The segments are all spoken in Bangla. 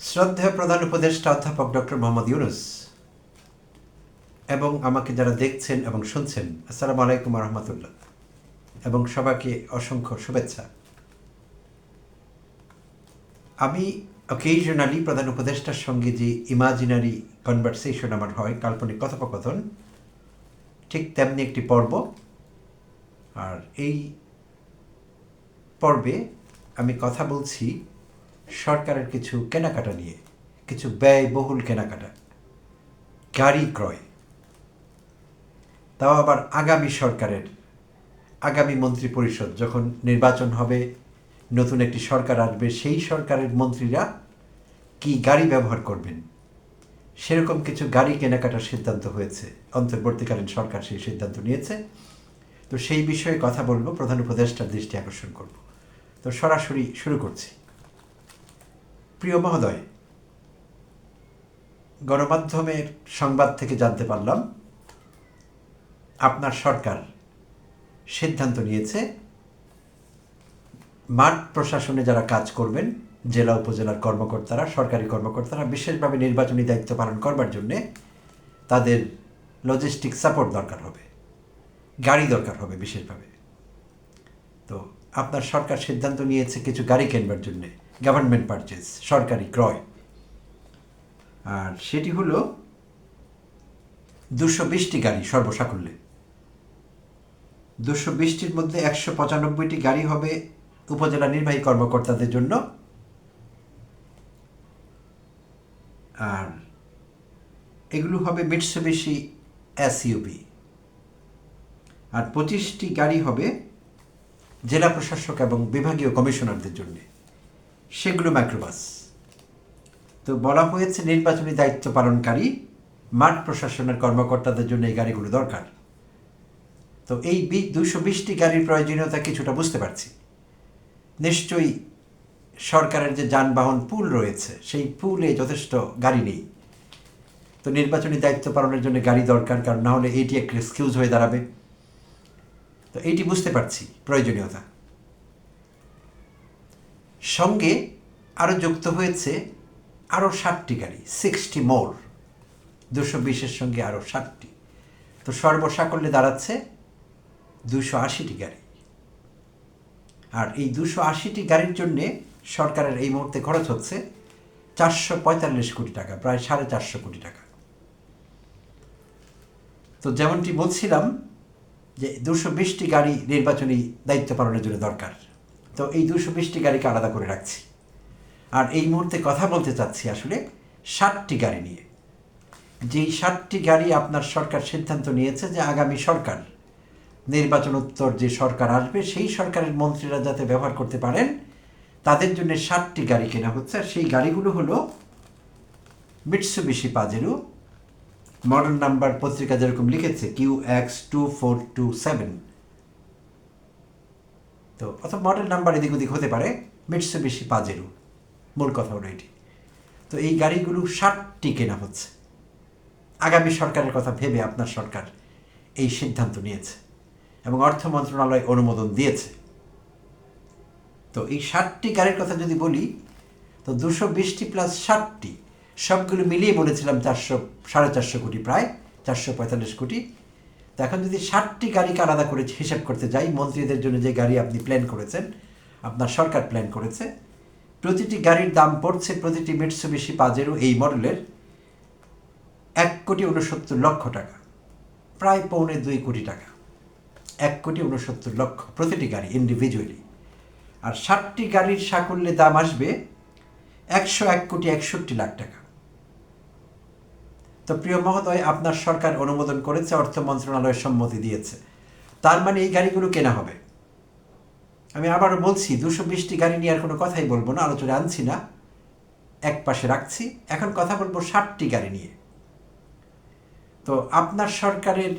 শ্রদ্ধেয় প্রধান উপদেষ্টা অধ্যাপক ডক্টর মোহাম্মদ ইউনুস এবং আমাকে যারা দেখছেন এবং শুনছেন, আসসালামু আলাইকুম রহমতুল্লাহ। এবং সবাইকে অসংখ্য শুভেচ্ছা। আমি অকেশনালি প্রধান উপদেষ্টার সঙ্গে যে ইমাজিনারি কনভারসেশন আমার হয়, কাল্পনিক কথোপকথন, ঠিক তেমনি একটি পর্ব। আর এই পর্বে আমি কথা বলছি সরকারের কিছু কেনাকাটা নিয়ে, কিছু ব্যয়বহুল কেনাকাটা, গাড়ি ক্রয়। তাও আবার আগামী সরকারের, আগামী মন্ত্রী পরিষদ যখন নির্বাচন হবে, নতুন একটি সরকার আসবে, সেই সরকারের মন্ত্রীরা কি গাড়ি ব্যবহার করবেন? সেরকম কিছু গাড়ি কেনাকাটার সিদ্ধান্ত হয়েছে, অন্তর্বর্তীকালীন সরকার সেই সিদ্ধান্ত নিয়েছে। তো সেই বিষয়ে কথা বলব, প্রধান উপদেষ্টার দৃষ্টি আকর্ষণ করব। তো সরাসরি শুরু করছি। প্রিয় মহোদয়, গণমাধ্যমের সংবাদ থেকে জানতে পারলাম, আপনার সরকার সিদ্ধান্ত নিয়েছে, মাঠ প্রশাসনে যারা কাজ করবেন, জেলা উপজেলার কর্মকর্তারা, সরকারি কর্মকর্তারা, বিশেষভাবে নির্বাচনী দায়িত্ব পালন করবার জন্যে তাদের লজিস্টিক সাপোর্ট দরকার হবে, গাড়ি দরকার হবে বিশেষভাবে। তো আপনার সরকার সিদ্ধান্ত নিয়েছে কিছু গাড়ি কেনবার জন্যে। গভর্নমেন্ট পারচেজ সরকারি ক্রয়। আর সেটি হলো দুশো বিশটি গাড়ি সর্বসাকুল্যে। দুশো বিশটির মধ্যে একশো পঁচানব্বইটি গাড়ি হবে উপজেলা নির্বাহী কর্মকর্তাদের জন্য। আর এগুলো হবে মিটসুবিশি এসইউবি আর পঁচিশটি গাড়ি হবে জেলা প্রশাসক এবং বিভাগীয় কমিশনারদের জন্য। সেগুলো মাইক্রোবাস তো বলা হয়েছে নির্বাচনী দায়িত্ব পালনকারী, মাঠ প্রশাসনের কর্মকর্তাদের জন্য এই গাড়িগুলো দরকার। তো এই দুশো বিশটি গাড়ির প্রয়োজনীয়তা কিছুটা বুঝতে পারছি। নিশ্চয়ই সরকারের যে যানবাহন পুল রয়েছে, সেই পুলে যথেষ্ট গাড়ি নেই। তো নির্বাচনী দায়িত্ব পালনের জন্য গাড়ি দরকার, কারণ না হলে এটি একটি এক্সকিউজ হয়ে দাঁড়াবে। তো এইটি বুঝতে পারছি, প্রয়োজনীয়তা। সঙ্গে আরও যুক্ত হয়েছে আরও ষাটটি গাড়ি সিক্সটি মোর দুশো বিশের সঙ্গে আরও ষাটটি তো সর্বসাকল্যে দাঁড়াচ্ছে দুশো আশিটি গাড়ি। আর এই দুশো আশিটি গাড়ির জন্যে সরকারের এই মুহূর্তে খরচ হচ্ছে চারশো পঁয়তাল্লিশ কোটি টাকা, প্রায় সাড়ে চারশো কোটি টাকা। তো যেমনটি বলছিলাম যে দুশো বিশটি গাড়ি নির্বাচনী দায়িত্ব পালনের জন্য দরকার। তো এই দুশো বিশটি গাড়িকে আলাদা করে রাখছি। আর এই মুহূর্তে কথা বলতে চাচ্ছি আসলে ষাটটি গাড়ি নিয়ে। যেই ষাটটি গাড়ি আপনার সরকার সিদ্ধান্ত নিয়েছে যে আগামী সরকার, নির্বাচন উত্তর যে সরকার আসবে, সেই সরকারের মন্ত্রীরা যাতে ব্যবহার করতে পারেন, তাদের জন্য ষাটটি গাড়ি কেনা হচ্ছে। আর সেই গাড়িগুলো হলো মিটসুবিশি পাজেরু মডেল নাম্বার পত্রিকা যেরকম লিখেছে, Q X two four two seven. তো অথবা মডেল নাম্বার এদিক ওদিক হতে পারে মিটসুবিশি পাজেরু মূল কথা হলো এটি। তো এই গাড়িগুলো ষাটটি কেনা হচ্ছে। আগামী সরকারের কথা ভেবে আপনার সরকার এই সিদ্ধান্ত নিয়েছে এবং অর্থ মন্ত্রণালয় অনুমোদন দিয়েছে। তো এই ষাটটি গাড়ির কথা যদি বলি, তো দুশো বিশটি প্লাস ষাটটি, সবগুলো মিলিয়ে বলেছিলাম চারশো, সাড়ে চারশো কোটি প্রায়, চারশো পঁয়তাল্লিশ কোটি এখন যদি ষাটটি গাড়িকে আলাদা করে হিসাব করতে যাই, মন্ত্রীদের জন্য যে গাড়ি আপনি প্ল্যান করেছেন, আপনার সরকার প্ল্যান করেছে, প্রতিটি গাড়ির দাম পড়ছে প্রতিটি মিটসুবিশি পাজেরও এই মডেলের এক কোটি উনসত্তর লক্ষ টাকা, প্রায় পৌনে দুই কোটি টাকা। এক কোটি উনসত্তর লক্ষ প্রতিটি গাড়ি ইন্ডিভিজুয়ালি আর ষাটটি গাড়ির সাকল্যে দাম আসবে একশো এক কোটি একষট্টি লাখ টাকা। তো প্রিয় মহোদয়, আপনার সরকার অনুমোদন করেছে, অর্থ মন্ত্রণালয়ের সম্মতি দিয়েছে। তার মানে এই গাড়িগুলো কেনা হবে? আমি আবারও বলছি, দুশো বিশটি গাড়ি নিয়ে আর কোনো কথাই বলব না, আলোচনা আনছি না। এক পাশে রাখছি, এখন কথা বলব ষাটটি গাড়ি নিয়ে। তো আপনার সরকারের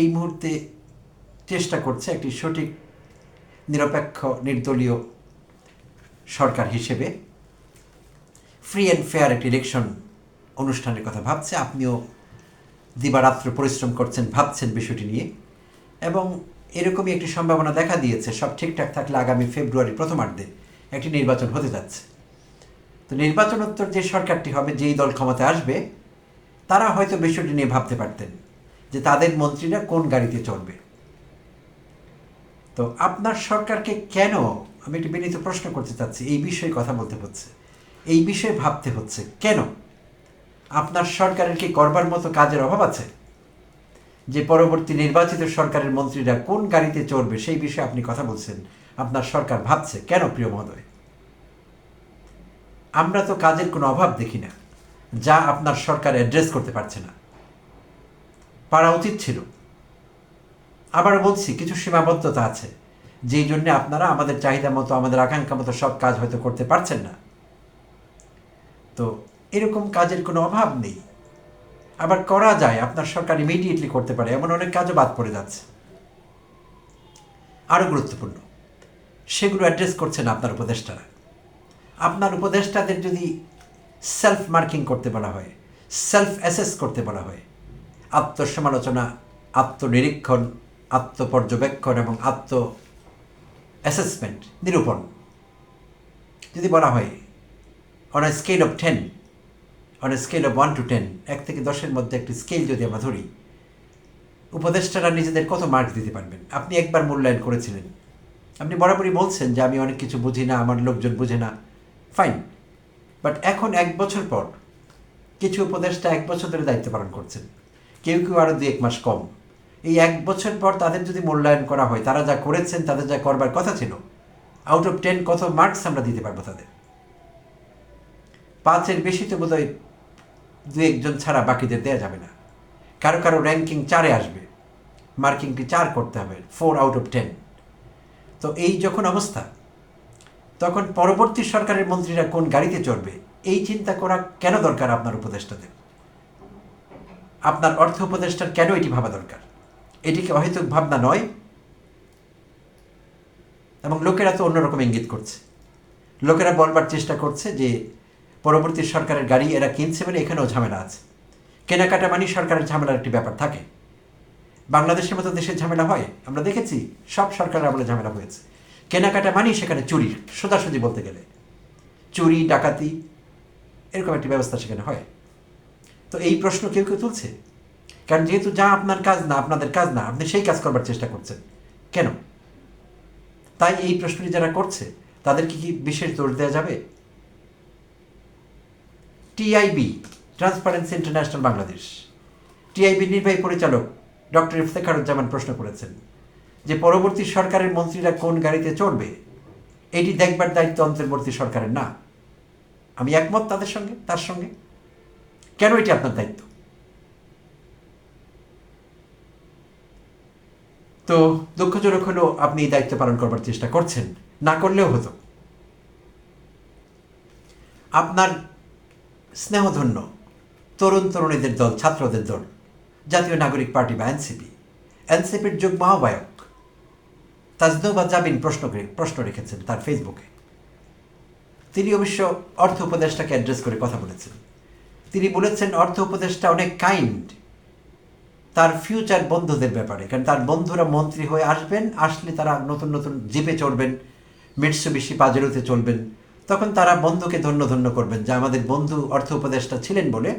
এই মুহূর্তে চেষ্টা করছে একটি সঠিক, নিরপেক্ষ, নির্দলীয় সরকার হিসেবে ফ্রি অ্যান্ড ফেয়ার একটি ইলেকশন অনুষ্ঠানের কথা ভাবছে, আপনিও দিবারাত্র পরিশ্রম করছেন, ভাবছেন বিষয়টি নিয়ে। এবং এরকমই একটি সম্ভাবনা দেখা দিয়েছে, সব ঠিকঠাক থাকলে আগামী ফেব্রুয়ারি প্রথমার্ধে একটি নির্বাচন হতে যাচ্ছে। তো নির্বাচনোত্তর যে সরকারটি হবে, যেই দল ক্ষমতায় আসবে, তারা হয়তো বিষয়টি নিয়ে ভাবতে পারতেন যে তাদের মন্ত্রীরা কোন গাড়িতে চলবে তো আপনার সরকারকে কেন, আমি একটি বিনীত প্রশ্ন করতে চাচ্ছি, এই বিষয়ে কথা বলতে হচ্ছে, এই বিষয়ে ভাবতে হচ্ছে, কেন? আপনার সরকারের কি করবার মতো কাজের অভাব আছে? যে পরবর্তী নির্বাচিত সরকারের মন্ত্রীরা কোন গাড়িতে চড়বে সেই বিষয়ে আপনি কথা বলছেন। আপনার সরকার ভাবছে, কেন প্রিয় মহোদয়? আমরা তো কাজের কোনো অভাব দেখি না, যা আপনার সরকার অ্যাড্রেস করতে পারছে না। পারা উচিত ছিল। আবার বলছি, কিছু সীমাবদ্ধতা আছে, যেই জন্যে আপনারা আমাদের চাহিদা মতো, আমাদের আকাঙ্ক্ষা মতো সব কাজ হয়তো করতে পারছেন না। তো এরকম কাজের কোনো অভাব নেই। আবার করা যায়, আপনার সরকার ইমিডিয়েটলি করতে পারে, এমন অনেক কাজও বাদ পড়ে যাচ্ছে। আরও গুরুত্বপূর্ণ, সেগুলো অ্যাড্রেস করছেন আপনার উপদেষ্টারা। আপনার উপদেষ্টাদের যদি সেলফ মার্কিং করতে বলা হয় সেলফ অ্যাসেস করতে বলা হয়, আত্মসমালোচনা, আত্মনিরীক্ষণ, আত্মপর্যবেক্ষণ এবং আত্ম অ্যাসেসমেন্ট নিরূপণ। যদি বলা হয় on a scale of ten on scale of one to ten এক থেকে দশের মধ্যে একটি স্কেল যদি আমরা ধরি, উপদেষ্টারা নিজেদের কত মার্ক দিতে পারবেন? আপনি একবার মূল্যায়ন করেছিলেন। আপনি বরাবরই বলছেন যে আমি অনেক কিছু বুঝি না, আমার লোকজন বুঝে না। ফাইন বাট এখন এক বছর পর কিছু উপদেষ্টা এক বছর ধরে দায়িত্ব পালন করছেন। কেউ কেউ আরও দু এক মাস কম। এই এক বছর পর তাদের যদি মূল্যায়ন করা হয়, তারা যা করেছেন, তাদের যা করবার কথা ছিল আউট অফ টেন কত মার্কস আমরা দিতে পারব তাদের? পাঁচের বেশি তো বোধহয় দু একজন ছাড়া বাকিদের দেওয়া যাবে না। কারও কারও র্যাঙ্কিং চারে আসবে মার্কিংটি চার করতে হবে ফোর আউট অফ টেন তো এই যখন অবস্থা, তখন পরবর্তী সরকারের মন্ত্রীরা কোন গাড়িতে চড়বে, এই চিন্তা করা কেন দরকার আপনার উপদেষ্টাদের? আপনার অর্থ উপদেষ্টার কেন এটি ভাবা দরকার? এটিকে অহেতুক ভাবনা নয়? এবং লোকেরা তো অন্যরকম ইঙ্গিত করছে। লোকেরা বলবার চেষ্টা করছে যে পরবর্তী সরকারের গাড়ি এরা কিনছে মানে এখানেও ঝামেলা আছে। কেনাকাটা মানে সরকারের ঝামেলার একটি ব্যাপার থাকে। বাংলাদেশের মতো দেশের ঝামেলা হয়? আমরা দেখেছি, সব সরকারের আমলে ঝামেলা হয়েছে। কেনাকাটা মানেই সেখানে চুরি, সোজাসুজি বলতে গেলে। চুরি, ডাকাতি, এরকম একটি ব্যবস্থা সেখানে হয়। তো এই প্রশ্ন কেউ কেউ তুলছে? কারণ যেহেতু যা আপনার কাজ না, আপনাদের কাজ না, আপনি সেই কাজ করবার চেষ্টা করছেন। কেন? তাই এই প্রশ্নটি যারা করছে, তাদেরকে কি বিশেষ দোষ দেওয়া যাবে? টিআইবি ট্রান্সপারেন্সি ইন্টারন্যাশনাল বাংলাদেশ টিআইবির নির্বাহী পরিচালক ডক্টর ইফতেখারুজ্জামান প্রশ্ন করেছেন যে পরবর্তী সরকারের মন্ত্রীরা কোন গাড়িতে চড়বে, এটি দেখবার দায়িত্ব অন্তর্বর্তী সরকারের না। আমি একমত তাদের সঙ্গে, তার সঙ্গে। কেন এটি আপনার দায়িত্ব? তো দুঃখজনক হলেও আপনি এই দায়িত্ব পালন করবার চেষ্টা করছেন, না করলেও হতো। আপনার স্নেহধন্য, তরুণ তরুণীদের দল, ছাত্রদের দল, জাতীয় নাগরিক পার্টি বা এনসিপি। এনসিপির যুগ্ম আহ্বায়ক তাজদৌবা জাবিন প্রশ্ন প্রশ্ন রেখেছেন তার ফেসবুকে। তিনি অবশ্য অর্থ উপদেষ্টাকে অ্যাড্রেস করে কথা বলেছেন। তিনি বলেছেন, অর্থ উপদেষ্টা অনেক কাইন্ড। তার ফিউচার বন্ধুদের ব্যাপারে, কারণ তার বন্ধুরা মন্ত্রী হয়ে আসবেন, আসলে তারা নতুন নতুন জিপে চড়বেন, মিটসুবিশি পাজেরোতে চলবেন তখন তারা বন্ধুকে ধন্য ধন্য করবেন যে আমাদের বন্ধু অর্থ উপদেষ্টা ছিলেন বলে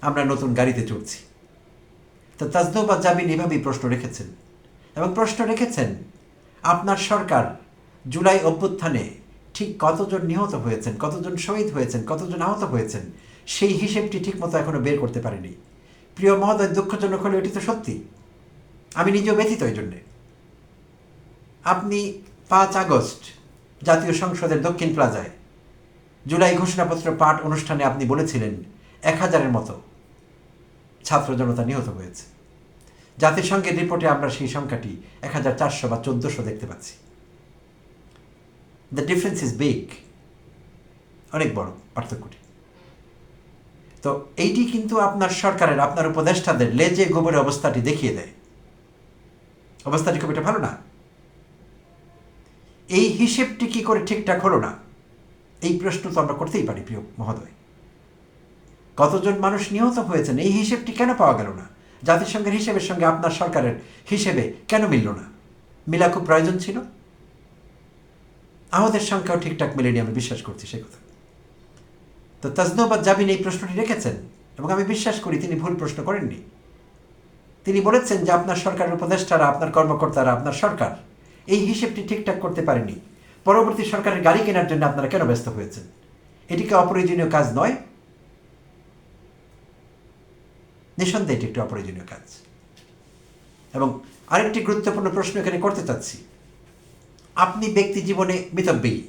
আমরা নতুন গাড়িতে চড়ছি। তো তাজদৌবা জাবিন এভাবেই প্রশ্ন রেখেছেন। এবং প্রশ্ন রেখেছেন, আপনার সরকার জুলাই অভ্যুত্থানে ঠিক কতজন নিহত হয়েছেন, কতজন শহীদ হয়েছেন, কতজন আহত হয়েছেন, সেই হিসেবটি ঠিকমতো এখনও বের করতে পারেনি। প্রিয় মহোদয়, দুঃখজনক হলে এটি তো সত্যি। আমি নিজেও ব্যথিত এই জন্যে। আপনি পাঁচ আগস্ট জাতীয় সংসদের দক্ষিণ প্লাজায়। জুলাই ঘোষণাপত্র পাঠ অনুষ্ঠানে আপনি বলেছিলেন, এক হাজারের মতো ছাত্র জনতা নিহত হয়েছে। জাতিসংঘের রিপোর্টে আমরা সেই সংখ্যাটি এক হাজার চারশো বা চোদ্দোশো দেখতে পাচ্ছি। দ্য ডিফারেন্স ইজ বিগ অনেক বড় পার্থক্যটি। তো এইটি কিন্তু আপনার সরকারের, আপনার উপদেষ্টাদের লেজে গোবরে অবস্থাটি দেখিয়ে দেয়। অবস্থাটি খুব একটা ভালো না। এই হিসেবটি কি করে ঠিকঠাক হলো না? এই প্রশ্ন তো আমরা করতেই পারি, প্রিয় মহোদয়। কতজন মানুষ নিহত হয়েছেন? এই হিসেবটি কেন পাওয়া গেল না? জাতিসংঘের হিসেবের সঙ্গে আপনার সরকারের হিসেবে কেন মিলল না? মিলা খুব প্রয়োজন ছিল। আমাদের সংখ্যাও ঠিকঠাক মেলেনি, আমি বিশ্বাস করছি সে কথা। তো তাজনবাদ জাবিন এই প্রশ্নটি রেখেছেন? এবং আমি বিশ্বাস করি তিনি ভুল প্রশ্ন করেননি। তিনি বলেছেন যে আপনার সরকারের উপদেষ্টারা, আপনার কর্মকর্তারা, আপনার সরকার এই হিসেবটি ঠিকঠাক করতে পারেনি। পরবর্তী সরকারের গাড়ি কেনার জন্য আপনারা কেন ব্যস্ত হয়েছেন? এটি কি অপ্রয়োজনীয় কাজ নয়। নিঃসন্দেহে এটি একটি অপ্রয়োজনীয় কাজ। এবং আরেকটি গুরুত্বপূর্ণ প্রশ্ন এখানে করতে চাচ্ছি। আপনি ব্যক্তি জীবনে মিতব্যয়ী।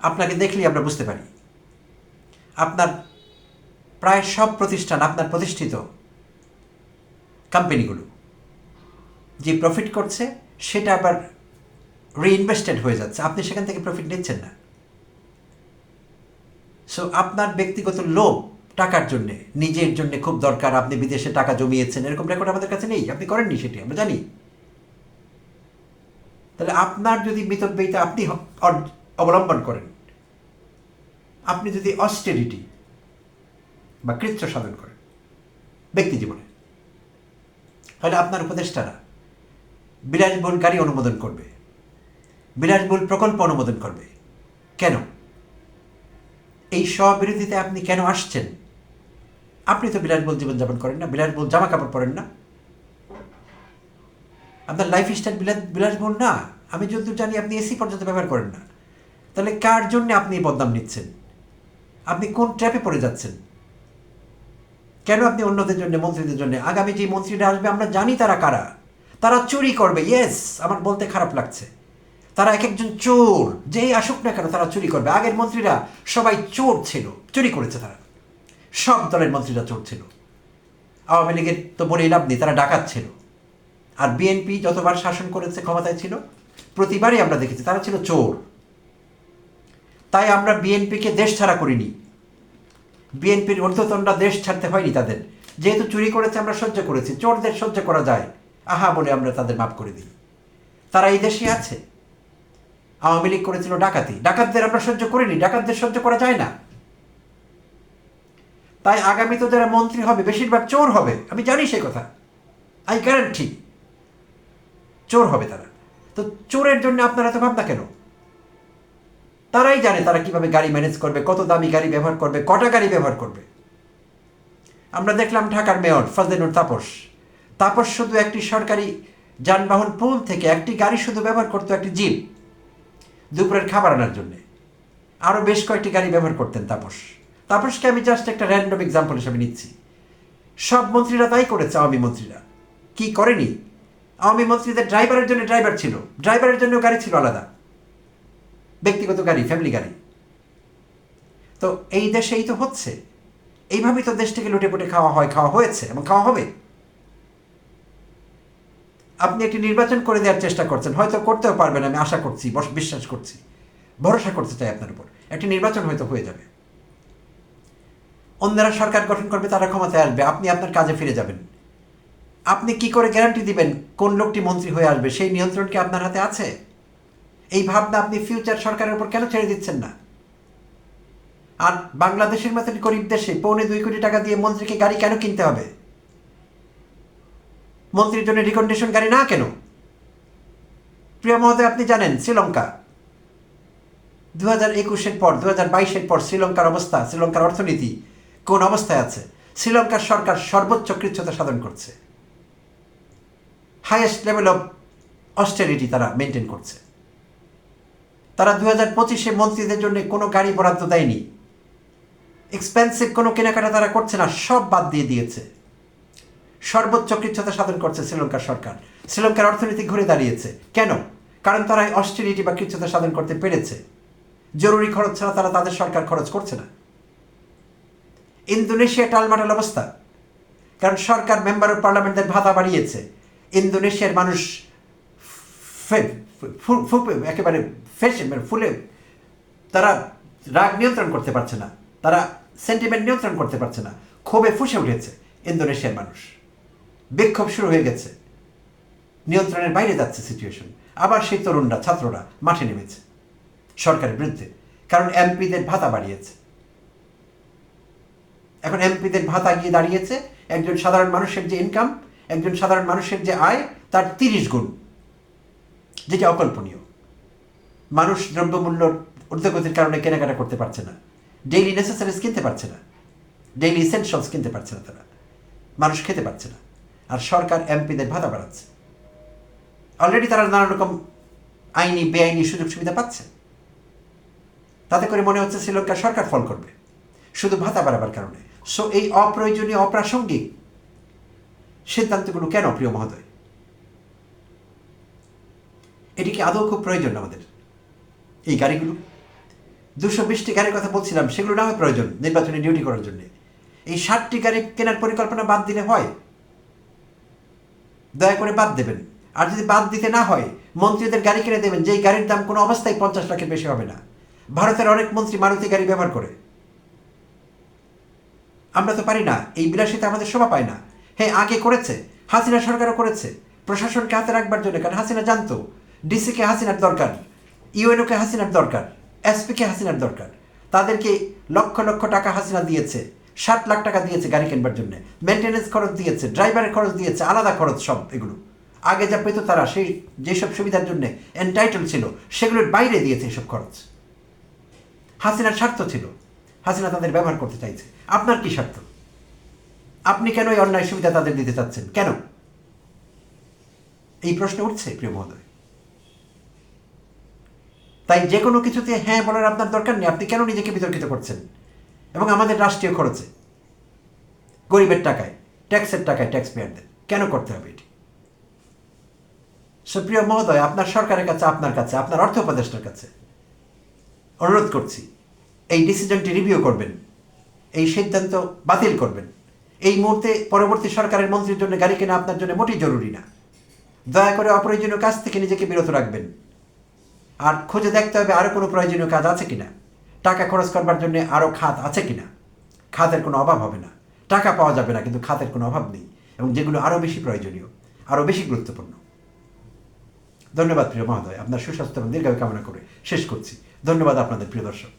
আপনাকে দেখলেই আমরা বুঝতে পারি। আপনার প্রায় সব প্রতিষ্ঠান আপনার প্রতিষ্ঠিত কোম্পানিগুলো। যে প্রফিট করছে সেটা আবার রিইনভেস্টেড হয়ে যাচ্ছে। আপনি সেখান থেকে প্রফিট নিচ্ছেন না। সো আপনার ব্যক্তিগত লোভ টাকার জন্যে, নিজের জন্য খুব দরকার। আপনি বিদেশে টাকা জমিয়েছেন, এরকম রেকর্ড আমাদের কাছে নেই। আপনি করেননি সেটি, আমরা জানি। তাহলে আপনার যদি মিতব্যয়িতা আপনি অবলম্বন করেন, আপনি যদি অস্টেরিটি বা কৃচ্ছ সাধন করেন ব্যক্তি জীবনে, তাহলে আপনার উপদেষ্টারা বিলাসবহুল গাড়ি অনুমোদন করবে। বিলাসবহুল প্রকল্প অনুমোদন করবে। কেন? এই স্ববিরোধিতে আপনি কেন আসছেন? আপনি তো বিলাসবহুল জীবনযাপন করেন না, বিলাসবহুল জামা কাপড় পরেন না। আপনার লাইফ স্টাইল বিলাস বিলাসবহুল না। আমি যতদূর জানি আপনি এসি পর্যন্ত ব্যবহার করেন না। তাহলে কার জন্য আপনি এই বদনাম নিচ্ছেন? আপনি কোন ট্র্যাপে পড়ে যাচ্ছেন? কেন আপনি অন্যদের জন্য, মন্ত্রীদের জন্য? আগামী যে মন্ত্রীরা আসবে, আমরা জানি তারা কারা। তারা চুরি করবে ইয়েস আমার বলতে খারাপ লাগছে। তারা এক একজন চোর, যেই আসুক না কেন তারা চুরি করবে। আগের মন্ত্রীরা সবাই চোর ছিল, চুরি করেছে তারা। সব দলের মন্ত্রীরা চোর ছিল। আওয়ামী লীগের তো বলে লাভ নেই, তারা ডাকাত ছিল। আর বিএনপি যতবার শাসন করেছে ক্ষমতায় ছিল, প্রতিবারই আমরা দেখেছি, তারা ছিল চোর। তাই আমরা বিএনপিকে দেশ ছাড়া করিনি। বিএনপির ঊর্ধ্বতনরা দেশ ছাড়তে হয়নি তাদের। যেহেতু চুরি করেছে, আমরা সহ্য করেছি। চোরদের সহ্য করা যায়। আহা বলে আমরা তাদের মাফ করে দিই। তারা এই দেশে আছে। আওয়ামী লীগ করেছিল ডাকাতি। ডাকাতদের আমরা সহ্য করিনি। ডাকাতদের সহ্য করা যায় না। তাই আগামী তো যারা মন্ত্রী হবে, বেশিরভাগ চোর হবে। আমি জানি সেই কথা। আই গ্যারান্টি চোর হবে তারা। তো চোরের জন্য আপনারা তো ভাবনা কেন? তারাই জানে তারা কীভাবে গাড়ি ম্যানেজ করবে, কত দামি গাড়ি ব্যবহার করবে, কটা গাড়ি ব্যবহার করবে। আমরা দেখলাম ঢাকার মেয়র ফজলেনুর তাপস। তাপস শুধু একটি সরকারি যানবাহন পুল থেকে একটি গাড়ি শুধু ব্যবহার করতো একটি জিপ দুপুরের খাবার আনার জন্য। আরও বেশ কয়েকটি গাড়ি ব্যবহার করতেন তাপস। তাপসকে আমি জাস্ট একটা র্যান্ডম এক্সাম্পল হিসেবে নিচ্ছি। সব মন্ত্রীরা তাই করেছে, আওয়ামী মন্ত্রীরা। কি করেনি? আওয়ামী মন্ত্রীদের ড্রাইভারের জন্য ড্রাইভার ছিল। ড্রাইভারের জন্য গাড়ি ছিল আলাদা। ব্যক্তিগত গাড়ি ফ্যামিলি গাড়ি। তো এই দেশে এই তো হচ্ছে। এইভাবেই তো দেশটাকে লুটে পুটে খাওয়া হয়, খাওয়া হয়েছে এবং খাওয়া হবে। আপনি একটি নির্বাচন করে দেওয়ার চেষ্টা করছেন, হয়তো করতেও পারবেন আমি আশা করছি, বস- বিশ্বাস করছি, ভরসা করতে চাই আপনার উপর। একটি নির্বাচন হয়তো হয়ে যাবে। অন্যরা সরকার গঠন করবে, তারা ক্ষমতায় আসবে, আপনি আপনার কাজে ফিরে যাবেন। আপনি কি করে গ্যারান্টি দিবেন কোন লোকটি মন্ত্রী হয়ে আসবে, সেই নিয়ন্ত্রণ কি আপনার হাতে আছে? এই ভাবনা আপনি ফিউচার সরকারের উপর কেন ছেড়ে দিচ্ছেন না? আর বাংলাদেশের মতন গরিব দেশে পৌনে দুই কোটি টাকা দিয়ে মন্ত্রীকে গাড়ি কেন কিনতে হবে? মন্ত্রীর জন্য রিকন্ডিশন গাড়ি না কেন? প্রিয় মহোদয়, আপনি জানেন শ্রীলঙ্কা। দু হাজার একুশের পর দু হাজার বাইশের পর শ্রীলঙ্কার অবস্থা, শ্রীলঙ্কার অর্থনীতি কোন অবস্থায় আছে? শ্রীলঙ্কার সরকার সর্বোচ্চ কৃচ্ছতা সাধন করছে। হাইয়েস্ট লেভেল অফ অস্টেরিটি তারা মেনটেন করছে। তারা দু হাজার পঁচিশে মন্ত্রীদের জন্য কোনো গাড়ি বরাদ্দ দেয়নি। এক্সপেন্সিভ কোনো কেনাকাটা তারা করছে না, সব বাদ দিয়ে দিয়েছে। সর্বোচ্চ কৃচ্ছতা সাধন করছে শ্রীলঙ্কার সরকার। শ্রীলঙ্কার অর্থনীতি ঘুরে দাঁড়িয়েছে। কেন? কারণ তারা অস্টেরিটি বা কৃচ্ছতা সাধন করতে পেরেছে। জরুরি খরচ ছাড়া তারা তাদের সরকার খরচ করছে না। ইন্দোনেশিয়া টালমাটাল অবস্থা। কারণ সরকার মেম্বার অফ পার্লামেন্টের ভাতা বাড়িয়েছে। ইন্দোনেশিয়ার মানুষ একেবারে ফেসে মানে ফুলে, তারা রাগ নিয়ন্ত্রণ করতে পারছে না। তারা সেন্টিমেন্ট নিয়ন্ত্রণ করতে পারছে না। ক্ষোভে ফুসে উঠেছে ইন্দোনেশিয়ার মানুষ। বিক্ষোভ শুরু হয়ে গেছে। নিয়ন্ত্রণের বাইরে যাচ্ছে সিচুয়েশন আবার সেই তরুণরা, ছাত্ররা মাঠে নেমেছে সরকারের বিরুদ্ধে, কারণ এমপিদের ভাতা বাড়িয়েছে। এখন এমপিদের ভাতা গিয়ে দাঁড়িয়েছে একজন সাধারণ মানুষের যে ইনকাম একজন সাধারণ মানুষের যে আয়, তার তিরিশ গুণ, যেটা অকল্পনীয়। মানুষ দ্রব্যমূল্য ঊর্ধ্বগতির কারণে কেনাকাটা করতে পারছে না। ডেইলি নেসেসারিজ কিনতে পারছে না। ডেইলি ইসেনশিয়ালস কিনতে পারছে না তারা। মানুষ খেতে পারছে না। আর সরকার এমপিদের ভাতা বাড়াচ্ছে। অলরেডি তারা নানা রকম আইনি, বেআইনি সুযোগ সুবিধা পাচ্ছে। তাতে করে মনে হচ্ছে শ্রীলঙ্কা সরকার ফল করবে। শুধু ভাতা বাড়াবার কারণে। সো এই অপ্রয়োজনীয়, অপ্রাসঙ্গিক সিদ্ধান্তগুলো কেন প্রিয় মহোদয়? এটি কি আদৌ খুব প্রয়োজন আমাদের? এই গাড়িগুলো? দুশো বিশটি গাড়ির কথা বলছিলাম, সেগুলো নামে প্রয়োজন নির্বাচনী ডিউটি করার জন্য। এই ষাটটি গাড়ি কেনার পরিকল্পনা বাদ দিলে হয়। দয়া করে বাদ দেবেন। আর যদি বাদ দিতে না হয়, মন্ত্রীদের গাড়ি কিনে দেবেন, যেই গাড়ির দাম কোনো অবস্থায় পঞ্চাশ লাখের বেশি হবে না। ভারতের অনেক মন্ত্রী মারুতি গাড়ি ব্যবহার করে। আমরা তো পারি না, এই বিলাসিতা আমাদের শোভা পায় না। হ্যাঁ আগে করেছে, হাসিনা সরকারও করেছে। প্রশাসনকে হাতে রাখবার জন্য, কারণ হাসিনা জানতো, ডিসিকে হাসিনার দরকার, ইউএনওকে হাসিনার দরকার, এসপিকে হাসিনার দরকার। তাদেরকে লক্ষ লক্ষ টাকা হাসিনা দিয়েছে। ষাট লাখ টাকা দিয়েছে গাড়ি কিনবার জন্য। মেনটেন্যান্স খরচ দিয়েছে ড্রাইভারের খরচ দিয়েছে, আলাদা খরচ সব এগুলো। আগে যা পেত তারা সেই যেসব সুবিধার জন্য এন্টাইটেল ছিল, সেগুলোর বাইরে দিয়েছে এসব খরচ। হাসিনার স্বার্থ ছিল। হাসিনা তাদের ব্যবহার করতে চাইছে। আপনার কি স্বার্থ? আপনি কেন এই অন্যায় সুবিধা তাদের দিতে চাচ্ছেন? কেন? এই প্রশ্ন উঠছে, প্রিয় মহোদয়। তাই যে কোনো কিছুতে হ্যাঁ বলার আপনার দরকার নেই। আপনি কেন নিজেকে বিতর্কিত করছেন? এবং আমাদের রাষ্ট্রীয় খরচে। গরিবের টাকায় ট্যাক্সের টাকায় ট্যাক্স পেয়ারদের কেন করতে হবে এটি? সুপ্রিয় মহোদয়, আপনার সরকারের কাছে, আপনার কাছে, আপনার অর্থ উপদেষ্টার কাছে অনুরোধ করছি, এই ডিসিশনটি রিভিউ করবেন, এই সিদ্ধান্ত বাতিল করবেন। এই মুহূর্তে পরবর্তী সরকারের মন্ত্রীর জন্য গাড়ি কেনা আপনার জন্য মোটেই জরুরি না। দয়া করে অপ্রয়োজনীয় কাজ থেকে নিজেকে বিরত রাখবেন। আর খুঁজে দেখতে হবে আরও কোনো প্রয়োজনীয় কাজ আছে কিনা। টাকা খরচ করবার জন্য আরও খাত আছে কি না খাতের কোনো অভাব হবে না। টাকা পাওয়া যাবে না, কিন্তু খাতের কোনো অভাব নেই এবং যেগুলো আরও বেশি প্রয়োজনীয় আরও বেশি গুরুত্বপূর্ণ। ধন্যবাদ প্রিয় মহোদয়। আপনার সুস্বাস্থ্য এবং দীর্ঘায়ু কামনা করে শেষ করছি। ধন্যবাদ আপনাদের প্রিয় দর্শক।